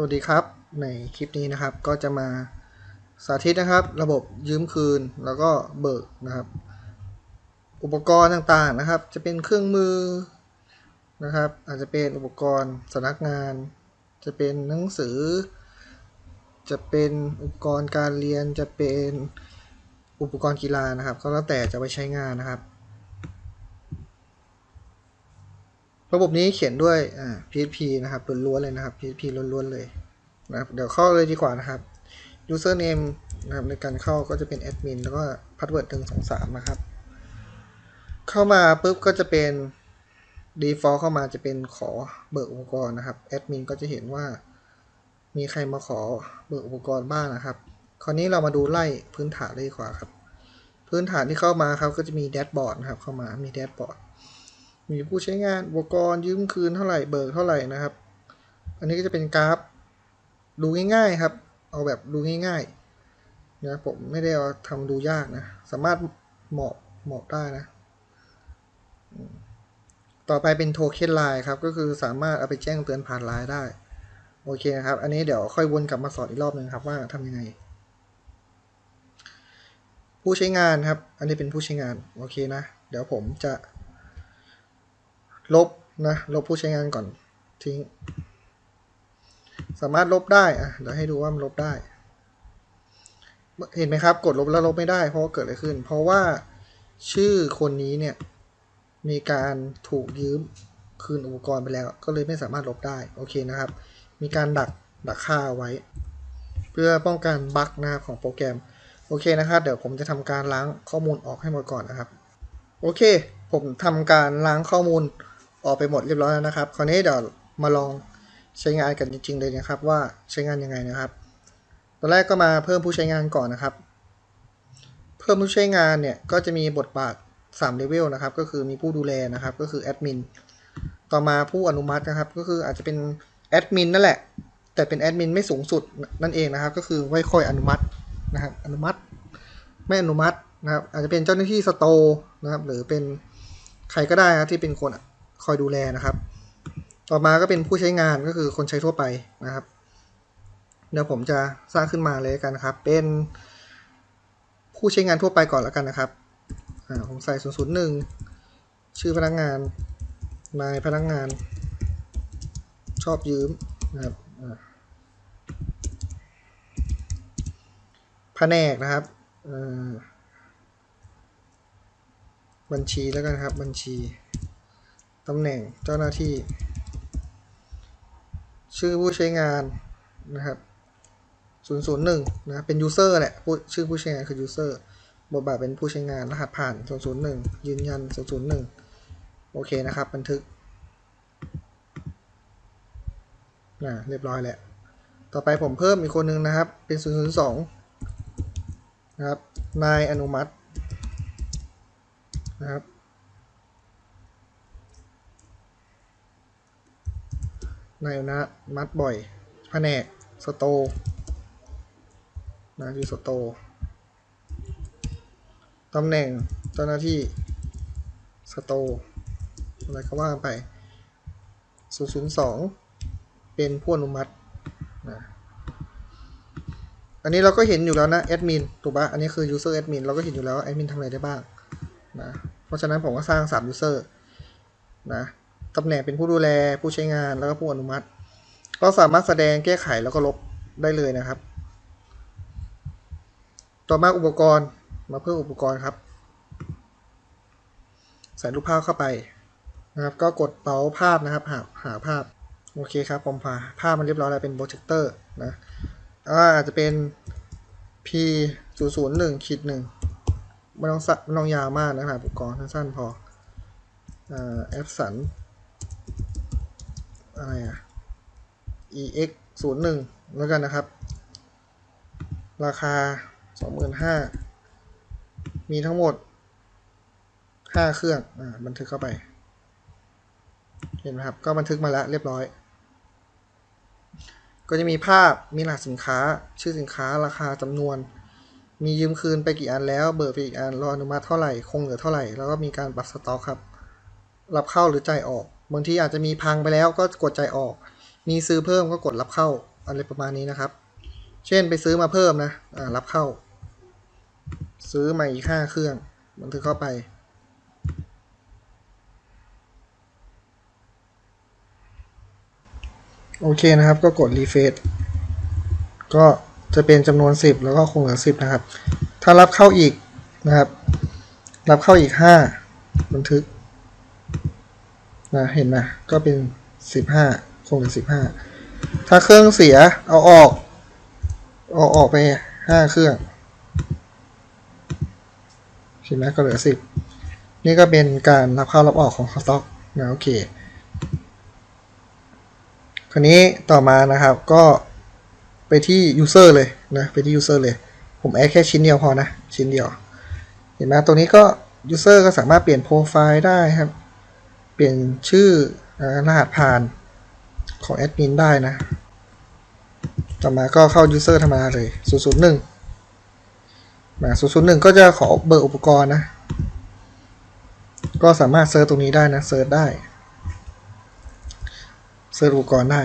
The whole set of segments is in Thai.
สวัสดีครับ ในคลิปนี้นะครับก็จะมาสาธิตนะครับ ระบบยืมคืนแล้วก็เบิกนะครับ อุปกรณ์ต่างๆนะครับ จะเป็นเครื่องมือนะครับ อาจจะเป็นอุปกรณ์สำนักงาน จะเป็นหนังสือ จะเป็นอุปกรณ์การเรียนจะเป็นอุปกรณ์กีฬานะครับ ก็แล้วแต่จะไปใช้งานนะครับ ระบบนี้เขียนด้วยอ่า PHP นะครับล้วนๆเลยนะครับ PHP ล้วนๆเลยนะครับเดี๋ยวเข้าเลยดีกว่านะครับ username นะครับในการเข้าก็จะเป็น admin แล้วก็ password 1 2 3นะครับ เข้ามาปุ๊บก็จะเป็น default เข้ามาจะเป็นขอเบิกอุปกรณ์นะครับ admin ก็จะเห็นว่า มีใครมาขอเบิกอุปกรณ์บ้างนะครับ คราวนี้เรามาดูไล่พื้นฐานเลยดีกว่าครับ พื้นฐานที่เข้ามาครับก็จะมีแดชบอร์ดนะครับเข้ามามีแดชบอร์ด มีผู้ใช้งานอุปกรณ์ยืมคืนเท่าไหร่เบิกเท่าไหร่นะครับ อันนี้ก็จะเป็นกราฟ ดูง่ายๆครับ เอาแบบดูง่ายๆนะผมไม่ได้เอาทำดูยากนะ สามารถเหมาะเหมาะได้นะ ต่อไปเป็นโทเค็นไลน์ครับ ก็คือสามารถเอาไปแจ้งเตือนผ่านไลน์ได้ โอเคนะครับ อันนี้เดี๋ยวค่อยวนกลับมาสอนอีกรอบหนึ่งครับว่าทำยังไง ผู้ใช้งานครับ อันนี้เป็นผู้ใช้งาน โอเคนะ เดี๋ยวผมจะ ลบนะ ลบผู้ใช้งานก่อนทิ้ง สามารถลบได้อะเดี๋ยวให้ดูว่ามันลบได้ เห็นไหมครับ กดลบแล้วลบไม่ได้ เพราะเกิดอะไรขึ้น เพราะว่าชื่อคนนี้เนี่ยมีการถูกยืมคืนอุปกรณ์ไปแล้ว ก็เลยไม่สามารถลบได้โอเคนะครับ มีการดักดักค่าไว้ เพื่อป้องกันบั๊กนะครับของโปรแกรมโอเคนะครับเดี๋ยวผมจะทำการล้างข้อมูลออกให้หมดก่อนนะครับ โอเค ผมทำการล้างข้อมูล ออกไปหมดเรียบร้อยแล้วนะครับ คราวนี้เดี๋ยวมาลองใช้งานกันจริง ๆ เลยนะครับ ว่าใช้งานยังไงนะครับ ตอนแรกก็มาเพิ่มผู้ใช้งานก่อนนะครับ เพิ่มผู้ใช้งานเนี่ยก็จะมีบทบาท3เลเวลนะครับ ก็คือมีผู้ดูแลนะครับ ก็คือแอดมิน ต่อมาผู้อนุมัตินะครับ ก็คืออาจจะเป็นแอดมินนั่นแหละ แต่เป็นแอดมินไม่สูงสุดนั่นเองนะครับ ก็คือไว้คอยอนุมัตินะครับ อนุมัติ ไม่อนุมัตินะครับ อาจจะเป็นเจ้าหน้าที่สโตร์นะครับ หรือเป็นใครก็ได้นะที่เป็นคน คอยดูแลนะครับ ต่อมาก็เป็นผู้ใช้งานก็คือคนใช้ทั่วไปนะครับ เดี๋ยวผมจะสร้างขึ้นมาเลยกันนะครับ เป็นผู้ใช้งานทั่วไปก่อนแล้วกันนะครับผมใส่ 001 ชื่อพนักงาน นายพนักงาน ชอบยืมนะครับแผนกนะครับบัญชีแล้วกันครับ บัญชี ตำแหน่งเจ้าหน้าที่ ชื่อผู้ใช้งานนะครับ001นะเป็น user แหละชื่อผู้ใช้งานคือ user บทบาทเป็นผู้ใช้งานรหัสผ่าน 001 ยืนยัน 001 โอเคนะครับ บันทึกนะเรียบร้อยแล้วต่อไปผมเพิ่มอีกคนนึงนะครับ เป็น 002 นะครับ นายอนุมัตินะครับ นายอนุมัติบ่อย แผนก สโตนะอยู่สโตตำแหน่งเจ้าหน้าที่สโตอะไรก็ว่าไป002 เป็นผู้อนุมัตินะอันนี้เราก็เห็นอยู่แล้วนะแอดมินถูกปะอันนี้คือ user admin เราก็เห็นอยู่แล้วแอดมินทำอะไรได้บ้างนะเพราะฉะนั้นผมก็สร้าง3 user นะ ตำแหน่งเป็นผู้ดูแลผู้ใช้งานแล้วก็ผู้อนุมัติ ก็สามารถแสดงแก้ไขแล้วก็ลบได้เลยนะครับ ต่อมาอุปกรณ์มาเพิ่มอุปกรณ์ครับ ใส่รูปภาพเข้าไปนะครับ ก็กดเป๋าภาพนะครับ หาหาภาพโอเคครับผมพาภาพมันเรียบร้อยแล้วเป็นโปรเจคเตอร์นะอาจจะเป็น p 0 0 1ขีดหนึ่งไม่ต้องสัไม่ต้องยาวมากนะครับอุปกรณ์สั้นๆพอแอปสัน อะไรอะ ex 0 1แล้วกันนะครับ ราคา 25,000 มีทั้งหมด 5 เครื่องอ่าบันทึกเข้าไป เห็นไหมครับ ก็บันทึกมาแล้วเรียบร้อย ก็จะมีภาพมีรหัสสินค้า ชื่อสินค้าราคาจำนวน มียืมคืนไปกี่อันแล้ว เบิกไปอีกอันรออนุมัติเท่าไหร่ คงเหลือเท่าไหร่ แล้วก็มีการบัตรสต็อกครับ รับเข้าหรือจ่ายออก บางทีอาจจะมีพังไปแล้วก็กดใจออก มีซื้อเพิ่มก็กดรับเข้าอะไรประมาณนี้นะครับ เช่นไปซื้อมาเพิ่มนะอ่ารับเข้า ซื้อมาอีกห้าเครื่องบันทึกเข้าไปโอเคนะครับก็กดรีเฟซก็จะเป็นจำนวน 10 แล้วก็คงเหลือ 10 นะครับ ถ้ารับเข้าอีกนะครับ รับเข้าอีก 5 บันทึก นะเห็นไหมก็เป็น 15 คงเหลือ15 ถ้าเครื่องเสียเอาออกเอาออกไป 5 เครื่องเห็นไหมก็เหลือ 10 นี่ก็เป็นการรับเข้ารับออกของสต็อกนะโอเคคราวนี้ต่อมานะครับก็ไปที่ user เลยนะไปที่ user เลย ผมแอดแค่ชิ้นเดียวพอนะ ชิ้นเดียว เห็นไหมตรงนี้ก็ user ก็สามารถเปลี่ยนโปรไฟล์ได้ครับ เปลี่ยนชื่ออ่ารหัสผ่านของแอดมินได้นะ ต่อมาก็เข้า user ธรรมดาเลย 001 มา 001 ก็จะขอเบอร์อุปกรณ์นะ ก็สามารถเซิร์ชตรงนี้ได้นะ เซิร์ชได้ เซิร์ชอุปกรณ์ได้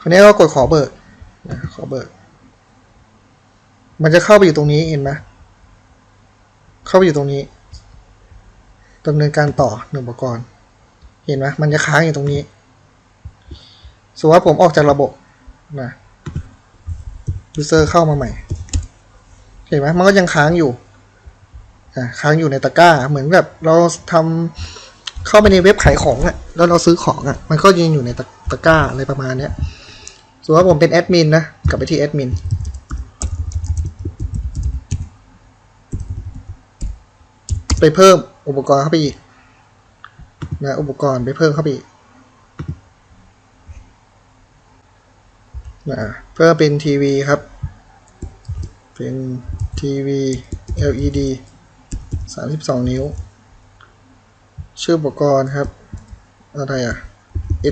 คราวนี้ก็กดขอเบิกนะขอเบิกมันจะเข้าไปอยู่ตรงนี้เห็นไหมเข้าไปอยู่ตรงนี้ ดำเนินการต่อหนึ่งอุปกรณ์ เห็นไหมมันจะค้างอยู่ตรงนี้สมมติว่าผมออกจากระบบนะยูเซอร์เข้ามาใหม่ เห็นไหมมันก็ยังค้างอยู่ค้างอยู่ในตะกร้า เหมือนแบบเราทำเข้าไปในเว็บขายของอะ่ะ แล้วเราซื้อของอะ่ะ มันก็ยังอยู่ในตะตะกร้าอะไรประมาณเนี้ยสมมติว่าผมเป็นแอดมินนะ กลับไปที่แอดมิน ไปเพิ่มอุปกรณ์เข้าไปอีกนะอุปกรณ์ไปเพิ่มเข้าไปอีกนะเพิ่มเป็นทีวีครับ เป็นทีวี LED 32 นิ้ว ชื่ออุปกรณ์ครับ อะไรอะ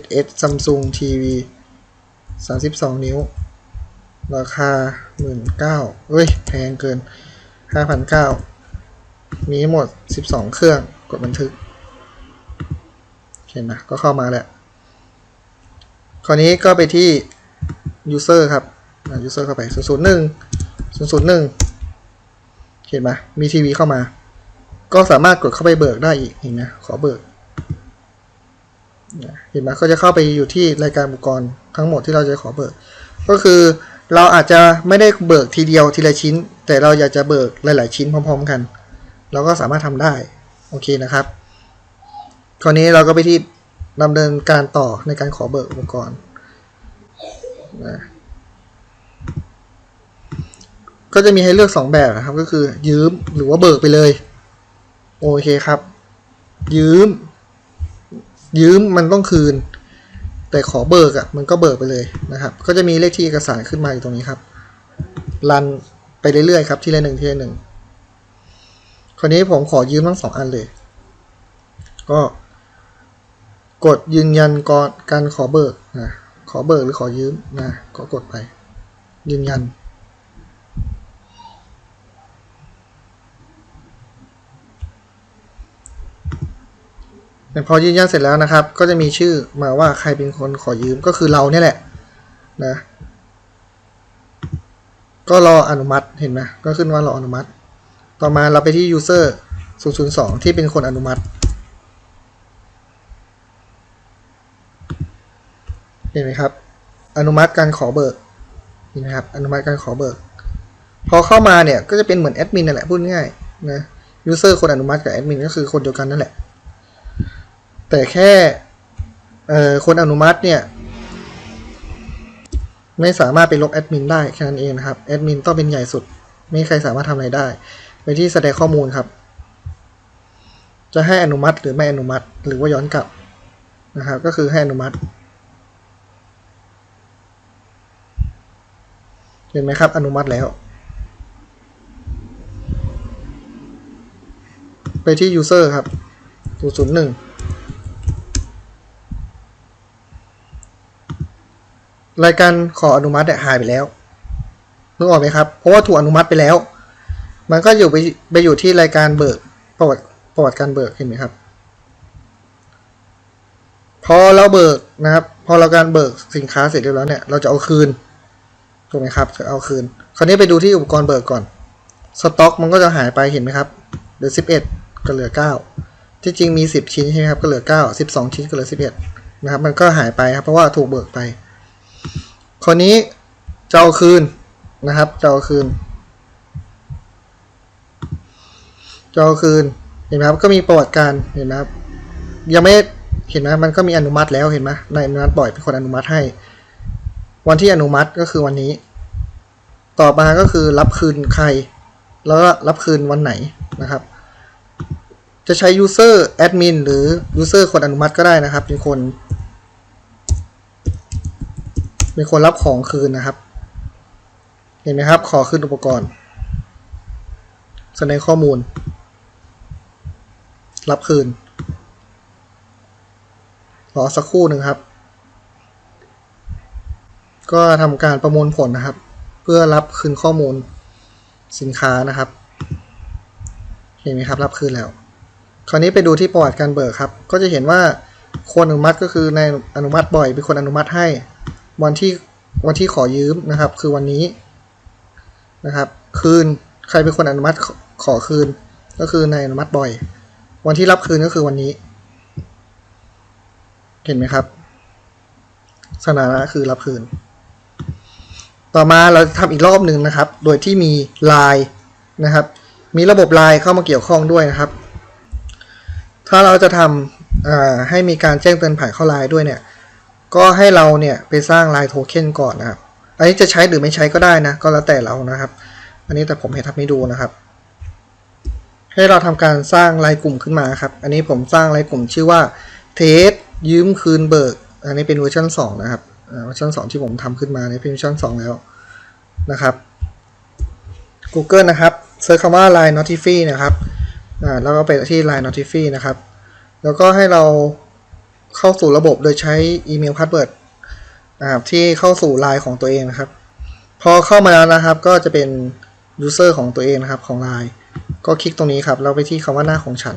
SS Samsung TV 32 นิ้ว ราคา 19,000เฮ้ย แพงเกิน 5,900 มีหมด 12 เครื่องกดบันทึกเห็นนะก็เข้ามาแล้วคราวนี้ก็ไปที่ user ครับ user เข้าไป 001 001 เห็นไหมมีทีวีเข้ามา ก็สามารถกดเข้าไปเบิกได้อีกเห็นไหมขอเบิก เห็นไหมก็จะเข้าไปอยู่ที่รายการอุปกรณ์ทั้งหมดที่เราจะขอเบิก ก็คือเราอาจจะไม่ได้เบิกทีเดียวทีละชิ้น แต่เราอยากจะเบิกหลาย ๆ ชิ้นพร้อม ๆ กัน เราก็สามารถทำได้ โอเคนะครับ คราวนี้เราก็ไปที่ดำเนินการต่อในการขอเบิกอุปกรณ์นะก็จะมีให้เลือก 2 แบบนะครับ ก็คือ ยืมหรือว่าเบิกไปเลย โอเคครับ ยืม ยืมมันต้องคืน แต่ขอเบิกอะ่ะมันก็เบิกไปเลยนะครับ ก็จะมีเลขที่เอกสารขึ้นมาอยู่ตรงนี้ครับรันไปเรื่อยๆครับทีละหนึ่งทีละหนึ่ง คราวนี้ผมขอยืมทั้งสองอันเลย ก็กดยืนยันก่อนการขอเบิกนะขอเบิกหรือขอยืมนะก็กดไป ยืนยัน พอยืนยันเสร็จแล้วนะครับ ก็จะมีชื่อมาว่าใครเป็นคนขอยืมก็คือเราเนี่ยแหละนะก็รออนุมัติเห็นไหมก็ขึ้นว่ารออนุมัติ ต่อมาเราไปที่ user 002 ที่เป็นคนอนุมัติ เห็นไหมครับ อนุมัติการขอเบิกเห็นไหมครับ อนุมัติการขอเบิก พอเข้ามาเนี่ยก็จะเป็นเหมือนแอดมินนั่นแหละพูดง่ายนะ user คนอนุมัติกับแอดมินก็คือคนเดียวกันนั่นแหละ แต่แค่คนอนุมัติเนี่ยไม่สามารถไปลบแอดมินได้แค่นั้นเองนะครับ แอดมินต้องเป็นใหญ่สุด ไม่มีใครสามารถทำอะไรได้ ไปที่แสดงข้อมูลครับ จะให้อนุมัติหรือไม่อนุมัติ หรือว่าย้อนกลับนะครับก็คือให้อนุมัติ เห็นไหมครับ อนุมัติแล้ว ไปที่ user ครับ 001 รายการขออนุมัติเนี่ยหายไปแล้วนึกออกไหมครับ เพราะว่าถูกอนุมัติไปแล้ว มันก็อยู่ไปไปอยู่ที่รายการเบิกประวัติประวัติการเบิกเห็นไหมครับ พอเราเบิกนะครับ พอเราการเบิกสินค้าเสร็จเรียบร้อยเนี่ยเราจะเอาคืนถูกไหมครับจะเอาคืน คราวนี้ไปดูที่อุปกรณ์เบิกก่อนสต็อกมันก็จะหายไปเห็นไหมครับเหลือ 11 ก็เหลือ 9 ที่จริงมี 10 ชิ้นใช่ไหมครับก็เหลือ 9 12 ชิ้นก็เหลือ 11 นะครับ มันก็หายไปครับเพราะว่าถูกเบิกไป คราวนี้จะเอาคืนนะครับจะเอาคืน จะเอคืนเห็นไหมครับก็มีประวัติการเห็นไหมครับยังไม่เห็นไหมมันก็มีอนุมัติแล้วเห็นไหมนายอนุมัติบ่อยเป็นคนอนุมัติให้ วันที่อนุมัติก็คือวันนี้ ต่อมาก็คือรับคืนใคร แล้วรับคืนวันไหนนะครับ จะใช้ user admin หรือ user คนอนุมัติก็ได้นะครับ เป็นคนเป็นคนรับของคืนนะครับ เห็นไหมครับ ขอคืนอุปกรณ์ แสดงข้อมูล รับคืน รอสักครู่หนึ่งครับ ก็ทำการประมวลผลนะครับ เพื่อรับคืนข้อมูลสินค้านะครับ เห็นไหมครับรับคืนแล้ว คราวนี้ไปดูที่ประวัติการเบิกครับ ก็จะเห็นว่าคนอนุมัติก็คือในอนุมัติบ่อยเป็นคนอนุมัติให้ วันที่วันที่ขอยืมนะครับ คือวันนี้นะครับ คืนใครเป็นคนอนุมัติขอขอคืน ก็คือในอนุมัติบ่อย วันที่รับคืนก็คือวันนี้ เห็นไหมครับ สถานะคือรับคืน ต่อมาเราทำอีกรอบหนึ่งนะครับ โดยที่มีลน์นะครับ มีระบบลน์เข้ามาเกี่ยวข้องด้วยนะครับ ถ้าเราจะทำให้มีการแจ้งเตือนผ่านเข้าลน์ด้วยเนี่ย ก็ให้เราเนี่ยไปสร้างลน์โทเค็นก่อนนะครับ อันนี้จะใช้หรือไม่ใช้ก็ได้นะ ก็แล้วแต่เรานะครับ อันนี้แต่ผมเห็นทำให้ดูนะครับ ให้เราทำการสร้างไลน์กลุ่มขึ้นมาครับ อันนี้ผมสร้างไลน์กลุ่มชื่อว่าเทสยืมคืนเบิก อันนี้เป็นเวอร์ชัน2 นะครับเวอร์ชัน2 ที่ผมทำขึ้นมาในเป็นเวอร์ชัน2 แล้วนะครับ Google นะครับเซิร์ชคำว่า Line Notify นะครับแล้วก็ไปที่ Line Notify นะครับ แล้วก็ให้เราเข้าสู่ระบบโดยใช้อีเมลพาสเวิร์ดนะครับที่เข้าสู่ไลน์ของตัวเองนะครับ พอเข้ามาแล้วนะครับก็จะเป็น user ของตัวเองนะครับของไลน์ ก็คลิกตรงนี้ครับแล้วไปที่คำว่าหน้าของฉัน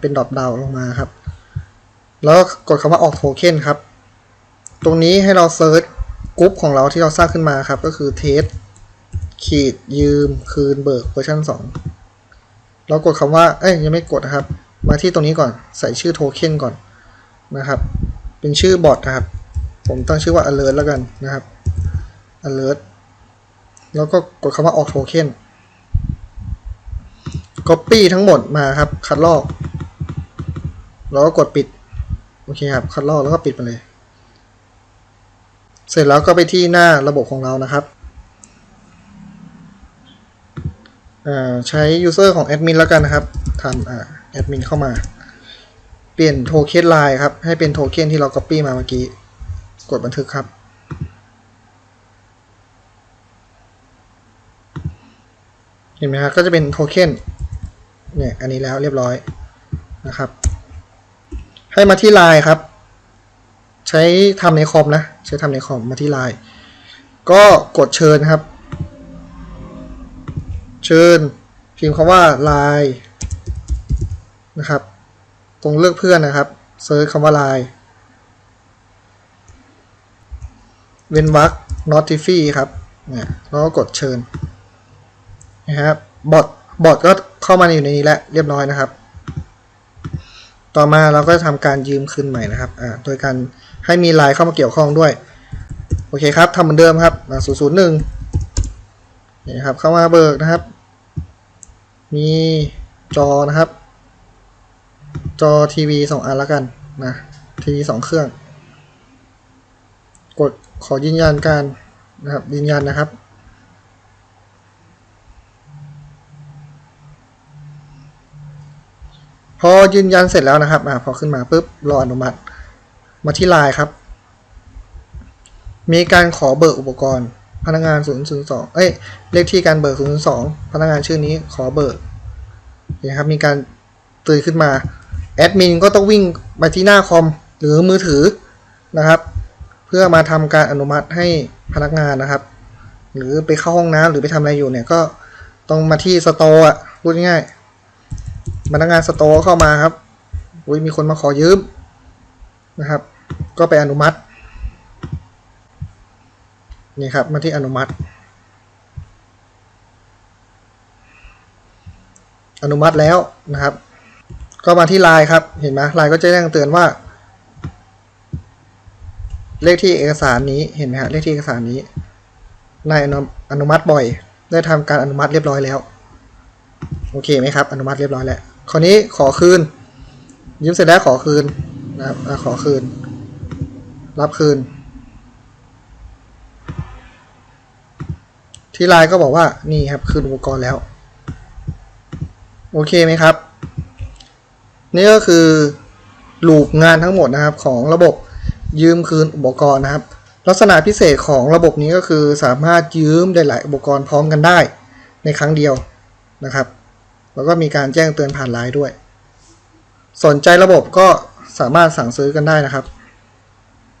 เป็นดอทดาวลงมาครับ แล้วกดคำว่าออกโทเค็นครับ ตรงนี้ให้เราเซิร์ชกรุ๊ปของเราที่เราสร้างขึ้นมาครับ ก็คือเทสขีดยืมคืนเบิกเวอร์ชัน2เรากดคำว่าเอ้ยยังไม่กดนะครับ มาที่ตรงนี้ก่อนใส่ชื่อโทเค็นก่อนนะครับ เป็นชื่อบอทนะครับ ผมตั้งชื่อว่า alert แล้วกันนะครับ alert แล้วก็กดคำว่าออกโทเค็น copy ทั้งหมดมาครับ คัดลอก แล้วก็กดปิด โอเคครับ คัดลอกแล้วก็ปิดไปเลย เสร็จแล้วก็ไปที่หน้าระบบของเรานะครับอ่าใช้ user ของแอดมินแล้วกันนะครับทำอ่าแอดมินเข้ามา เปลี่ยนโทเค็นไลน์ครับ ให้เป็นโทเค็นที่เรา copy มาเมื่อกี้ กดบันทึกครับเห็นไหมครับก็จะเป็นโทเค็น เนี่ยอันนี้แล้วเรียบร้อยนะครับ ให้มาที่ไลน์ครับ ใช้ทำในคอมนะ ใช้ทำในคอมมาที่ไลน์ก็กดเชิญครับ เชิญพิมพ์คำว่าไลน์นะครับ ตรงเลือกเพื่อนนะครับเซิร์ชคำว่าไลน์เว้นวรรค notify ครับเนี่ยแล้วก็กดเชิญนะครับบอท บอทก็เข้ามาอยู่ในนี้แล้วเรียบร้อยนะครับ ต่อมาเราก็จะทำการยืมคืนใหม่นะครับอ่าโดยการให้มีไลน์เข้ามาเกี่ยวข้องด้วย โอเคครับทำเหมือนเดิมครับศูนย์ศูนย์หนึ่งนี่ครับเข้ามาเบิกนะครับ มีจอนะครับ จอทีวีสองอันแล้วกันนะทีวีสองเครื่อง กดขอยืนยันการนะครับยืนยันนะครับ พอยืนยันเสร็จแล้วนะครับอพอขึ้นมาปุ๊บรออนุมัติ มาที่ไลน์ครับ มีการขอเบิกอุปกรณ์ พนักงาน002เอ้ยเลขที่การเบิก002พนักงานชื่อนี้ขอเบิกนะครับมีการเตือนขึ้นมาแอดมินก็ต้องวิ่งไปที่หน้าคอมหรือมือถือนะครับ เพื่อมาทำการอนุมัติให้พนักงานนะครับ หรือไปเข้าห้องน้ำหรือไปทำอะไรอยู่เนี่ยก็ต้องมาที่สโตร์อะพูดง่ายๆ พนักงานสโตร์เข้ามาครับอุ้ยมีคนมาขอยืมนะครับ ก็ไปอนุมัตินี่ครับมาที่อนุมัติ อนุมัติแล้วนะครับ ก็มาที่ไลน์ครับ เห็นไหมไลน์ก็จะแจ้งเตือนว่า เลขที่เอกสารนี้เห็นไหมฮะเลขที่เอกสารนี้นายอนุอนุมัติบ่อย ได้ทำการอนุมัติเรียบร้อยแล้ว โอเคไหมครับ อนุมัติเรียบร้อยแล้ว คราวนี้ขอคืน ยืมเสร็จแล้วขอคืนนะครับอขอคืน รับคืน ที่ไลน์ก็บอกว่านี่ครับคืนอุปกรณ์แล้ว โอเคไหมครับ นี่ก็คือลูปงานทั้งหมดนะครับของระบบยืมคืนอุปกรณ์นะครับ ลักษณะพิเศษของระบบนี้ก็คือสามารถยืมได้หลายอุปกรณ์พร้อมกันได้ในครั้งเดียวนะครับ แล้วก็มีการแจ้งเตือนผ่านไลน์ด้วย สนใจระบบก็สามารถสั่งซื้อกันได้นะครับ